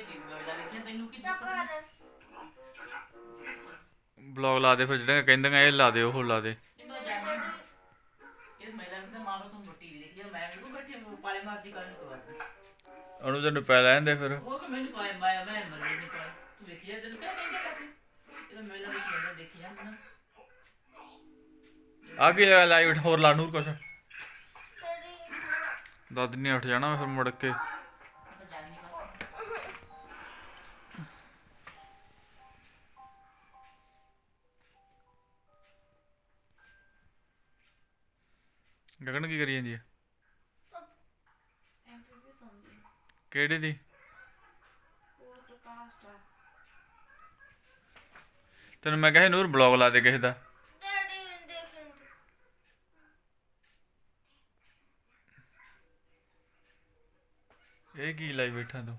ਵੇਖਿਆ ਤੈਨੂੰ ਕੀ ਬਲੌਗ ਲਾ ਦੇ ਫਿਰ ਜਿਹੜਾ ਕਹਿੰਦੀਆਂ ਇਹ ਲਾ ਦੇ ਉਹ ਲਾ ਦੇ। ਮੈਂ ਇਹ ਮਹਿਲਾ ਕਹਿੰਦਾ ਮਾਰੋ ਤੂੰ ਟੀਵੀ ਦੇਖੀ ਮੈਂ ਮੈਨੂੰ ਬੈਠੀ ਪਾਲੇ ਮਾਰਦੀ ਕਰਨ ਕੋ ਬਾਤ ਉਹਨੂੰ ਤੈਨੂੰ ਪੈ ਲੈਂਦੇ ਫਿਰ। ਉਹ ਕਿ ਮੈਨੂੰ ਪਾਏ ਮੈਂ ਮੈਂ ਮਰ ਨਹੀਂ ਪਾਏ ਤੂੰ ਦੇਖੀ ਜਾ ਤੈਨੂੰ ਕਿਹੜਾ ਕਹਿੰਦਾ ਕਸੇ ਇਹ ਮਹਿਲਾ ਦੇਖੀ ਜਾਂਦਾ ਦੇਖੀ ਜਾਂਦਾ ਨਾ ਆ ਕੀ ਲਾਈਵ ਹੋਰ ਲਾ ਨੂਰ ਕੁਛ। ਦਾਦੀ ਨੇ ਉੱਠ ਜਾਣਾ ਫਿਰ ਮੁੜ ਕੇ। ਗਗਨ ਕੀ ਕਰੀ ਜਾਂਦੀ ਹੈ ਇੰਟਰਵਿਊ ਕਿਹੜੇ ਦੀ? ਪੋਡਕਾਸਟ ਆ। ਤੈਨੂੰ ਮੈਂ ਕਿਹਾ ਨੂਰ ਬਲੌਗ ਲਾ ਦੇ ਕਿਸੇ ਦਾ। ਡੈਡੀ ਨੂੰ ਦੇਖ ਲੈਂਦੇ। ਇਹ ਕੀ ਲਾਈ ਬੈਠਾ ਤੂੰ?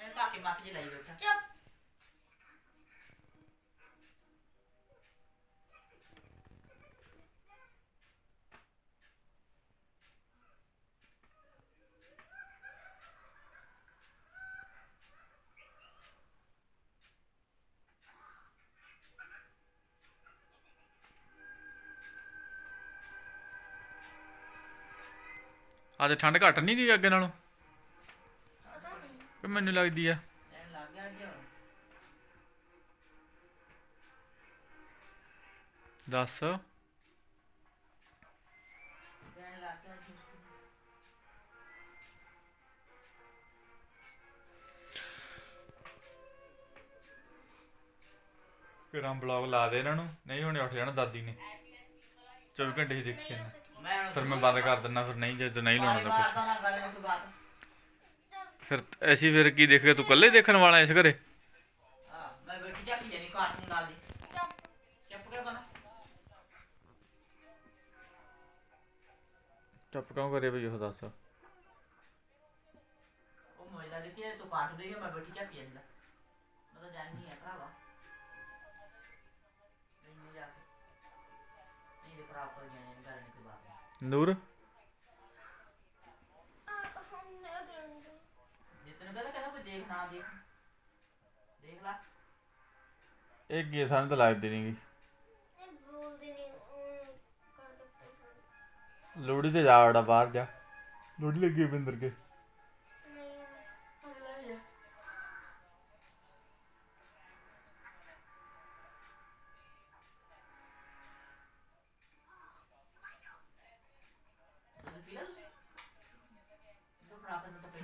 ਇਹ ਕਾਕੇ ਮਾਕੇ ਲਾਈ ਬੈਠਾ। ਚੁੱਪ ਅੱਜ ਠੰਡ ਘੱਟ ਨਹੀਂ ਗਈ ਅੱਗੇ ਨਾਲੋਂ? ਕਿ ਮੈਨੂੰ ਲੱਗਦੀ ਆ? ਦੱਸ। ਲੈਣ ਲੱਗ ਬਲੌਗ ਲਾ ਦੇ ਇਹਨਾਂ ਨੂੰ। ਨਹੀਂ, ਹੁਣੇ ਉੱਠ ਜਾਣਾ ਦਾਦੀ ਨੇ। 24 ਘੰਟੇ ਹੀ ਦੇਖੀ ਇਹਨਾਂ। ਮੈਂ ਫਿਰ ਮੈਂ ਬੰਦ ਕਰ ਦਿੰਦਾ ਫਿਰ ਨਹੀਂ ਜੇ ਨਹੀਂ ਲਾਉਣਾ ਤਾਂ ਨਾ ਗੱਲ ਬਾਤ ਫਿਰ ਐਸੀ ਫਿਰ ਕੀ ਦੇਖੇਗਾ ਤੂੰ ਇਕੱਲੇ ਦੇਖਣ ਵਾਲਾ ਇਸ ਘਰੇ? ਹਾਂ ਮੈਂ ਬੈਠੀ ਜਾ ਕੇ ਜਾਨੀ ਕਾਰਟੂਨ ਲਾ ਦੇ। ਚੁੱਪ ਚੁੱਪ ਕਰ ਬਣਾ। ਚੁੱਪ ਕਿਉਂ ਕਰੇ ਬਈ ਉਹ ਦੱਸ। ਉਹ ਮੋਇਲਾ ਦੇ ਕੇ ਤੂੰ ਕਾਰਟੂਨ ਦੇ ਮੈਂ ਬੈਠੀ ਜਾ ਕੇ ਜਾਂਦਾ ਮੈਂ ਤਾਂ ਜਾਣੀ ਹੈ ਭਰਾਵਾ। ਨਹੀਂ ਜਾ ਕੇ ਨਹੀਂ ਦੇ ਖਰਾਬ ਕਰ ਜਾਣੇ ਗੱਲ ਨਹੀਂ ਕੋਈ ਬਾਤ ਨਹੀਂ ਨੂਰ? ਜੇ ਤੈਨੂੰ ਕਹਿੰਦਾ ਕਹਿੰਦਾ ਕੋਈ ਦੇਖ ਨਾ ਦੇਖ ਦੇਖ ਲੈ ਇਹ ਕੀ ਸਾਨੂੰ ਤਾਂ ਲੱਗਦੀ ਨਹੀਂਗੀ ਲੋੜੀ ਤੇ ਜਾ ਵੜਾ ਬਾਹਰ ਜਾ। ਲੋੜੀ ਲੱਗੀ ਬਿੰਦਰ ਕੇ।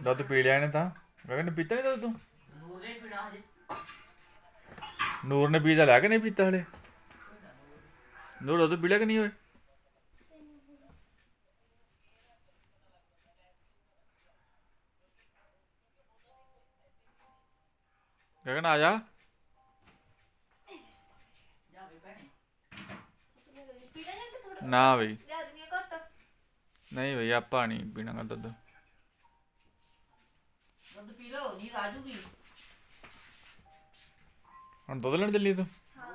ਦੁੱਧ ਪੀ ਲਿਆ ਇਹਨੇ ਤਾਂ। ਗਗਨ ਨੇ ਪੀਤਾ ਨਹੀਂ ਦੁੱਧ ਤੂੰ? ਨੂਰ ਨੇ ਪੀਣਾ ਹਜੇ ਨੂਰ ਨੇ ਪੀਤਾ ਲਿਆ ਕਿ ਨਹੀਂ ਪੀਤਾ ਹਲੇ? ਨੂਰ ਦੁੱਧ ਪੀ ਲਿਆ ਕਿ ਨਹੀਂ ਓਏ? ਗਗਨ ਆ ਜਾ। ਲੈ ਨਾ ਬਈ। ਨਹੀਂ ਬਈ ਆਪਾਂ ਨਹੀਂ ਪੀਣਾਗਾ ਦੁੱਧ। ਦੁੱਧ ਪੀ ਲਓ ਨਹੀਂ ਰਾਜੂਗੀ ਹੁਣ ਦੁੱਧ ਲੈਣ ਚੱਲੀ ਤੂੰ? ਹਾਂ।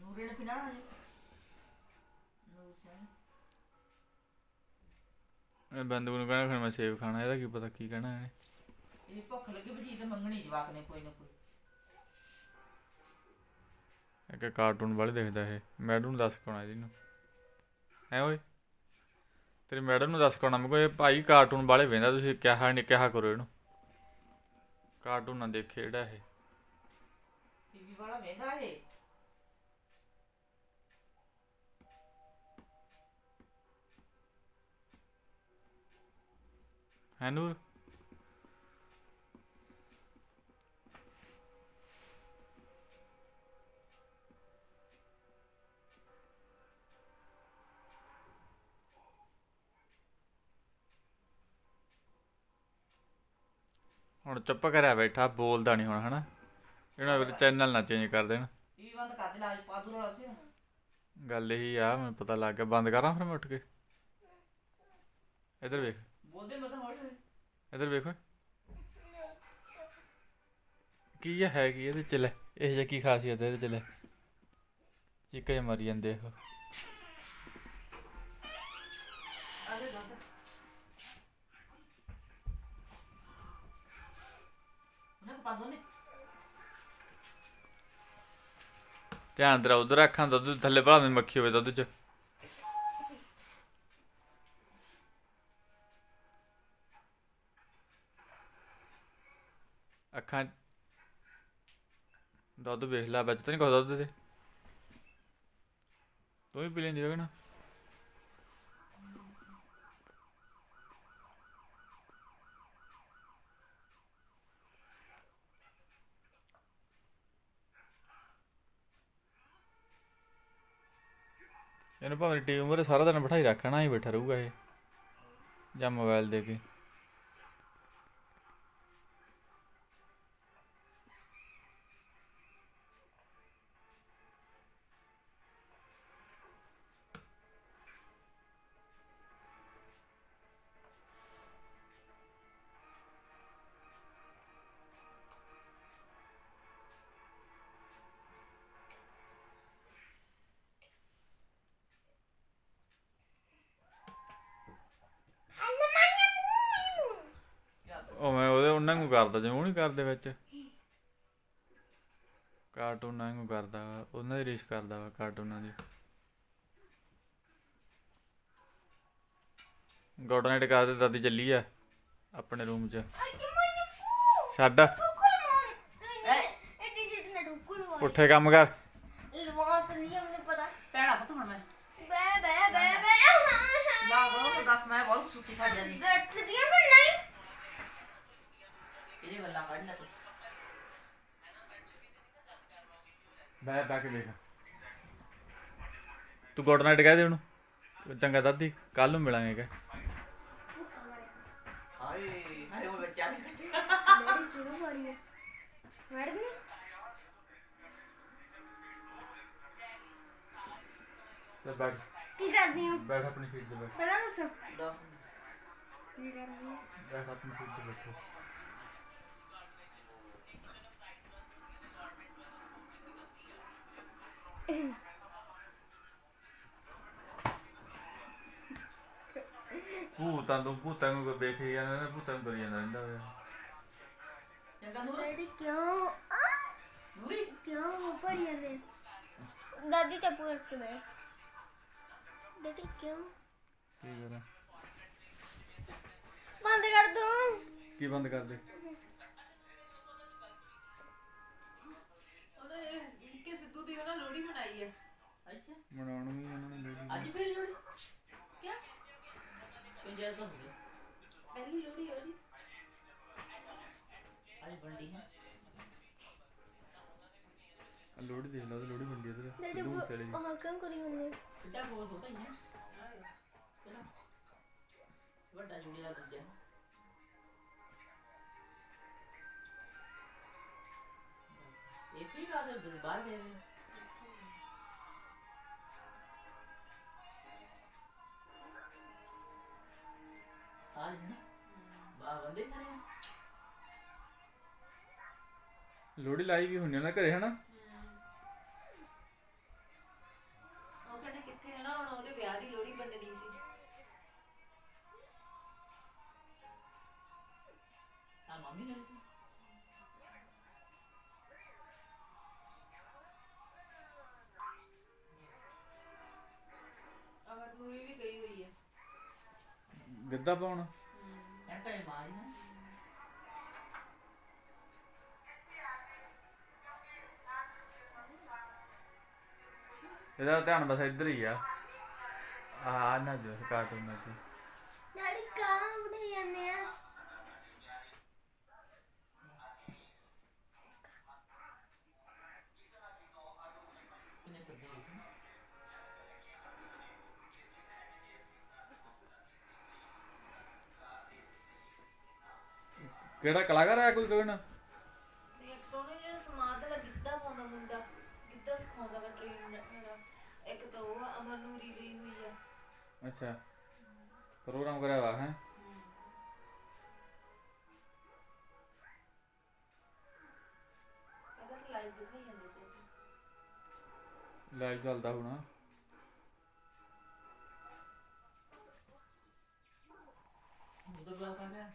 ਨੂਰੇ ਨੇ ਪੀਣਾ ਹਜੇ? ਨੂਰ ਸਿੰਘ ਇਹ ਬੰਦੂ ਨੂੰ ਕਹਿਣਾ ਫਿਰ ਮੈਂ ਸੇਬ ਖਾਣਾ ਇਹਦਾ ਕੀ ਪਤਾ ਕੀ ਕਹਿਣਾ ਇਹਨੇ। ਇਹ ਭੁੱਖ ਲੱਗੀ ਬਜੀ ਤੇ ਮੰਗਣੀ ਜਵਾਕ ਨੇ ਕੋਈ ਨਾ ਕੋਈ। ਇੱਕ ਕਾਰਟੂਨ ਵਾਲੇ ਦੇਖਦਾ ਇਹ। ਮੈਡਮ ਨੂੰ ਦੱਸ ਕੋਣਾ ਇਹਨੂੰ ਐ ਓਏ? ਤੇਰੀ ਮੈਡਮ ਨੂੰ ਦੱਸ ਕੋਣਾ ਮੈਂ ਕੋਈ ਭਾਈ ਕਾਰਟੂਨ ਵਾਲੇ ਵੇਂਦਾ ਤੁਸੀਂ ਕਿਹਾ ਨਹੀਂ ਕਿਹਾ ਕਰੋ ਇਹਨੂੰ। ਕਾਰਟੂਨ ਨਾ ਦੇਖੇ ਜਿਹੜਾ ਇਹ। ਟੀਵੀ ਵਾਲਾ ਵੇਂਦਾ ਇਹ? ਹੈ ਨੂਰ ਹੁਣ ਚੁੱਪ ਕਰਿਆ ਬੈਠਾ ਬੋਲਦਾ ਨਹੀਂ ਹੁਣ ਹਨਾ? ਇਹਨਾਂ ਵੇਲੇ ਚੈਨਲ ਨਾ ਚੇਂਜ ਕਰ ਦੇਣ। ਟੀਵੀ ਬੰਦ ਕਰ ਦੇ ਲਾਜ ਪਾ ਦੂ ਰੋਲਾ ਉੱਥੇ। ਗੱਲ ਇਹੀ ਆ ਮੈਨੂੰ ਪਤਾ ਲੱਗ ਗਿਆ ਬੰਦ ਕਰਾਂ ਫਿਰ ਮੈਂ ਉੱਠ ਕੇ? ਇੱਧਰ ਵੇਖ। ਬੋਲਦੇ ਮਤ ਹੌਲੀ ਹੌਲੀ। ਇੱਧਰ ਵੇਖੋ ਕੀ ਇਹ ਹੈ ਕੀ ਇਹਦੇ ਚ ਲੈ ਇਹ ਜਿਹਾ ਕੀ ਖਾਸੀਅਤ ਹੈ ਇਹਦੇ ਚ ਲੈ ਚੀਕਾਂ ਜਿਹਾ ਮਾਰੀ ਜਾਂਦੇ ਜਾ ਨੇ। ਧਿਆਨ ਤੇਰਾ ਉਧਰ ਰੱਖਾਂ ਦੁੱਧ ਥੱਲੇ ਥੱਲੇ ਭਾਵੇਂ ਮੱਖੀ ਹੋਵੇ ਦੁੱਧ 'ਚ। ਅੱਖਾਂ ਦੁੱਧ ਵੇਖ ਲੈ, ਵਿੱਚ ਤਾਂ ਨਹੀਂ ਕੁਛ ਦੁੱਧ ਤੇ। ਤੂੰ ਵੀ ਪੀ ਲੈਂਦੀ ਹੋਵੇ ਨਾ। ਇਹਨੂੰ ਭਾਵੇਂ ਟੀਵੀ ਮੂਹਰੇ ਸਾਰਾ ਦਿਨ ਬਿਠਾਈ ਰੱਖਣਾ ਹੀ ਬੈਠਾ ਰਹੂਗਾ ਇਹ, ਜਾਂ ਮੋਬਾਈਲ ਦੇ ਕੇ। ਉਹਨਾਂ ਨੂੰ ਕਰਦਾ ਜਿਵੇਂ ਉਹ ਨਹੀਂ ਕਰਦੇ ਵਿੱਚ। ਕਾਰਟੂਨਾਂ ਨੂੰ ਕਰਦਾ ਵਾ ਉਹਨਾਂ ਦੀ ਰੀਸ ਕਰਦਾ ਵਾ ਕਾਰਟੂਨਾਂ ਦੀ ਗੋਡਾ ਨਾਈਟ ਕਰਦੇ ਦਾਦੀ ਚੱਲੀ ਆ ਆਪਣੇ ਰੂਮ 'ਚ? ਛੱਡ। ਪੁੱਠੇ ਕੰਮ ਕਰ। ਲਵਾ ਤਾਂ ਨਹੀਂ ਮੈਨੂੰ ਪਤਾ ਪੈਣਾ ਪੁੱਤ ਹੁਣ ਮੈਂ। ਬੈ ਬੈ ਬੈ ਬੈ ਲਾ ਤਾਂ ਦੱਸ ਮੈਂ ਬਹੁਤ ਸੁੱਕੀ ਖਾ ਜਾਂਦੀ ਬੈਠਦੀ ਆ ਇਹਦੇ ਗੱਲਾਂ ਕੱਢ ਲੈ ਤੂੰ। ਬੈ ਬੈ ਕੇ ਦੇਖ ਤੂੰ ਗੁੱਡ ਨਾਈਟ ਕਹਿ ਦੇ ਉਹਨੂੰ। ਤੂੰ ਚੰਗਾ ਦਾਦੀ ਕੱਲ ਨੂੰ ਮਿਲਾਂਗੇ ਕਿ ਹਾਏ ਹਾਏ ਉਹ ਬੱਚਾ ਨੇ ਡੈਡੀ ਕਿਉਂ ਮਾਰੀ ਹੈ ਮੈਡਮ ਨੇ? ਤੇ ਬੈਠ। ਕੀ ਕਰਦੀ ਹੋ ਬੈਠ ਆਪਣੀ ਫੀਟ ਤੇ ਬੈਠ। ਪਹਿਲਾਂ ਦੱਸੋ। ਲੋ ਕੀ ਕਰਦੀ ਹੋ ਬੈਠ ਆਪਣੀ ਫੀਟ ਤੇ ਬੈਠੋ। ਭੂਤਾਂ ਤੋਂ ਭੂਤਾਂ ਨੂੰ ਵੇਖੀ ਜਾਂਦਾ ਨਾ ਭੂਤਾਂ ਨੂੰ ਕਰੀ ਜਾਂਦਾ ਰਹਿੰਦਾ ਹੋਇਆ। ਚੰਗਾ ਨੂਰ। ਡੈਡੀ ਕਿਉਂ? ਆ? ਨੂਰੀ। ਕਿਉਂ ਪੜੀ ਜਾਂਦੇ? ਦਾਦੀ ਚੁੱਪ ਕਰਕੇ ਬੈ ਡੈਡੀ ਕਿਉਂ? ਕੀ ਕਰਾਂ? ਬੰਦ ਕਰ ਦੋ। ਕੀ ਬੰਦ ਕਰ ਦੇ? ਮਨਾਉਣ ਵੀ ਉਹਨਾਂ ਨੇ ਲੋੜੀ ਅੱਜ ਫੇਰ ਲੋੜੀ ਕੀ ਪੰਜਾ ਤੋਂ ਹੋ ਗਿਆ ਪਹਿਲੀ ਲੋੜੀ ਉਹਦੀ ਅੱਜ ਬੰਡੀ ਹੈ। ਆਹ ਲੋੜੀ ਦੇਖ ਲਾ ਉਹ ਲੋੜੀ ਬੰਦੀ ਇਧਰ। ਡੈਡੀ ਦੂਰ ਚਲੇ ਗਈ ਉਹ ਕਿਉਂ ਕਰੀ ਹੁੰਦੇ ਕਿੱਡਾ ਬੋਲ ਹੋ ਭਾਈ ਚਲੋ। ਵੱਡਾ ਜੁੜੀ ਦਾ ਦੂਜਾ ਇਹ ਕੀ ਗੱਲ ਹੈ ਬਾਹਰ ਦੇ ਰਹੇ ਲੋੜੀ ਲਾਈ ਵੀ ਆ ਨਾ ਘਰੇ ਹਨਾ? ਉਹ ਕਹਿੰਦੇ ਕਿੱਥੇ ਹੈ ਨਾ ਹੁਣ ਉਹਦੇ ਵਿਆਹ ਦੀ ਲੋੜੀ ਬੰਨਣੀ ਸੀ। ਆ ਮੰਮੀ ਨੇ ਅਮਰ ਨੂਰੀ ਵੀ ਗਈ ਹੋਈ ਹੈ ਗਿੱਧਾ ਪਾਉਣ। ਇਹਦਾ ਧਿਆਨ ਬਸ ਇੱਧਰ ਹੀ ਆ। ਆ ਨਾ ਜੋ ਕਾਰਟੂਨ ਨਾਲ ਡੈਡੀ ਕਾਂ ਬਣਾਈ ਜਾਂਦੇ ਆ। ਕਿੰਨੇ ਸੱਦੇ ਹੋਏ ਸੀ ਕਿਹੜਾ ਕਲਾਕਾਰ ਆ ਕੋਈ ਕੋਈ ਆ ਅੱਛਾ। ਪ੍ਰੋਗਰਾਮ ਕਰਿਆ ਵਾ ਹੈ। ਪਹਿਲਾਂ ਤਾਂ ਲਾਈਵ ਦਿਖਾਈ ਜਾਂਦੇ ਸੀ। ਲਾਈਵ ਚੱਲਦਾ ਹੋਣਾ। ਕਰ ਗਿਆ